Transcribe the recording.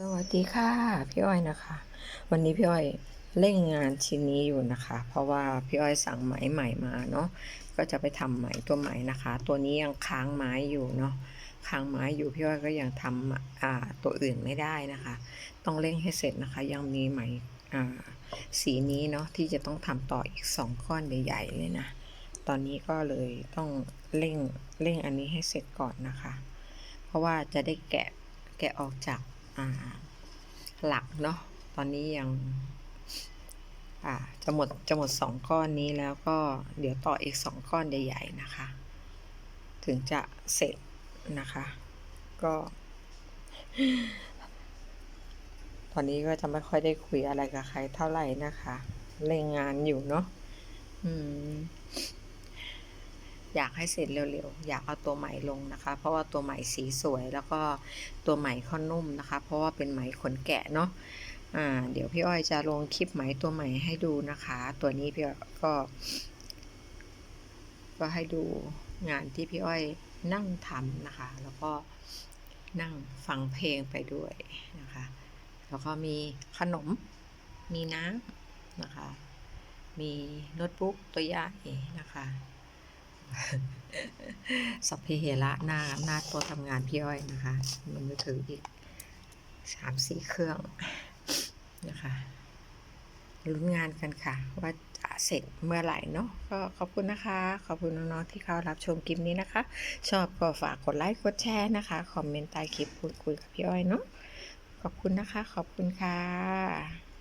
สวัสดีค่ะพี่อ้อยนะคะ วันนี้พี่อ้อยเร่งงานชิ้นนี้อยู่นะคะ เพราะว่าพี่อ้อยสั่งไหมใหม่มาเนาะก็จะไปทำไหมตัวใหม่นะคะ ตัวนี้ยังค้างไม้อยู่เนาะค้างไม้อยู่พี่อ้อยก็ยังทำอ่าตัวอื่นไม่ได้นะคะ ต้องเร่งให้เสร็จนะคะ ยังมีไหมอ่าสีนี้เนาะที่จะต้องทำต่ออีกสองก้อนใหญ่ๆเลยนะตอนนี้ก็เลยต้องเร่งเร่งอันนี้ให้เสร็จก่อนนะคะ เพราะว่าจะได้แกะแกะออกจาก หลักเนาะตอนนี้ยังจะหมดจะหมดสองก้อนนี้แล้วก็เดี๋ยวต่ออีกสองก้อนใหญ่ ๆ นะคะ ถึงจะเสร็จนะคะ ก็ ตอนนี้ก็จะไม่ค่อยได้คุยอะไรกับใครเท่าไหร่นะคะเร่งงานอยู่เนาะอืม อยากให้เสร็จเร็วๆ อยากเอาตัวใหม่ลงนะคะ เพราะว่าตัวใหม่สีสวยแล้วก็ตัวใหม่ค่อนนุ่มนะคะ เพราะว่าเป็นไหมขนแกะเนาะอ่าเดี๋ยวพี่อ้อยจะลงคลิปไหมตัวใหม่ให้ดูนะคะ ตัวนี้พี่ก็ ก็ให้ดูงานที่พี่อ้อยนั่งทำนะคะ แล้วก็นั่งฟังเพลงไปด้วยนะคะ แล้วก็มีขนม มีน้ำนะคะ มีโน้ตบุ๊กตัวใหญ่นะคะ สัพเพเหระหน้าหน้าต๊ะทำงานพี่อ้อยนะคะ มันมือถืออีกสามสี่เครื่องนะคะลุ้นงานกันค่ะ ว่าจะเสร็จเมื่อไหร่เนาะก็ขอบคุณนะคะ ขอบคุณน้องๆที่เข้ารับชมคลิปนี้นะคะ ชอบก็ฝากกดไลค์กดแชร์นะคะ คอมเมนต์ใต้คลิปพูดคุยกับพี่อ้อยเนาะขอบคุณนะคะ ขอบคุณค่ะ